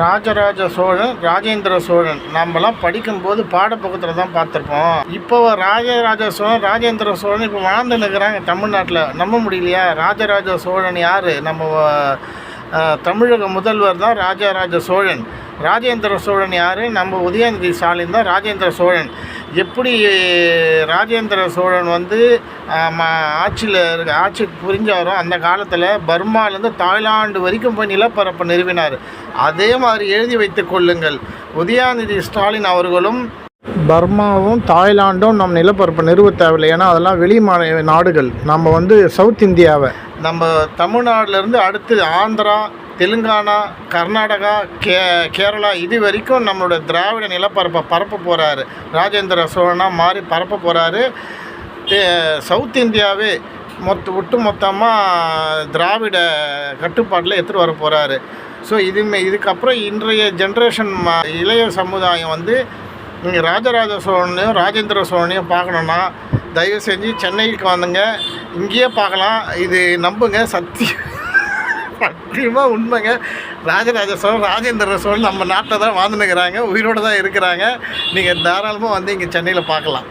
ராஜராஜ சோழன் ராஜேந்திர சோழன். நம்மலாம் படிக்கும்போது பாடப்பக்கத்தில் தான் பார்த்துருப்போம். இப்போ ராஜராஜ சோழன் ராஜேந்திர சோழன் இப்போ வாழ்ந்து நிற்கிறாங்க தமிழ்நாட்டில். நம்ப முடியலையா? ராஜராஜ சோழன் யார்? நம்ம தமிழக முதல்வர் தான் ராஜராஜ சோழன். ராஜேந்திர சோழன் யார்? நம்ம உதயநிதி ஸ்டாலின் தான் ராஜேந்திர சோழன். எப்படி ராஜேந்திர சோழன் வந்து ஆட்சியில் இருக்க ஆட்சி புரிஞ்சாரோ அந்த காலத்தில் பர்மாலேருந்து தாய்லாந்து வரைக்கும் போய் நிலப்பரப்பை நிறுவினார். அதே மாதிரி எழுதி வைத்துக் கொள்ளுங்கள். உதயாநிதி ஸ்டாலின் அவர்களும் பர்மாவும் தாய்லாண்டும் நம் நிலப்பரப்பை நிறுவ தேவையில்லை. ஏன்னா அதெல்லாம் வெளி மாநில நாடுகள். நம்ம வந்து சவுத் இந்தியாவை. நம்ம தமிழ்நாட்டிலேருந்து அடுத்து ஆந்திரா தெலுங்கானா கர்நாடகா கே கேரளா இது வரைக்கும் நம்மளோட திராவிட நிலப்பரப்பை பரப்ப போகிறாரு ராஜேந்திர சோழனா மாறி பரப்ப போகிறாரு சவுத் இந்தியாவே மொத்த ஒட்டு மொத்தமாக திராவிட கட்டுப்பாட்டில் எடுத்துகிட்டு வர போகிறாரு ஸோ இதுமே இதுக்கப்புறம் இன்றைய ஜென்ரேஷன் இளைய சமுதாயம் வந்து நீங்கள் ராஜராஜ சோழனையும் ராஜேந்திர சோழனையும் பார்க்கணுன்னா தயவு செஞ்சு சென்னைக்கு வந்துங்க. இங்கேயே பார்க்கலாம். இது நம்புங்க சத்தியம். சத்தியமாக உண்மைங்க. ராஜராஜ சோழன் ராஜேந்திர சோழன் நம்ம நாட்டில் தான் வாழ்ந்துனுக்கிறாங்க உயிரோடு தான் இருக்கிறாங்க. நீங்கள் தாராளமாக வந்து இங்கே சென்னையில் பார்க்கலாம்.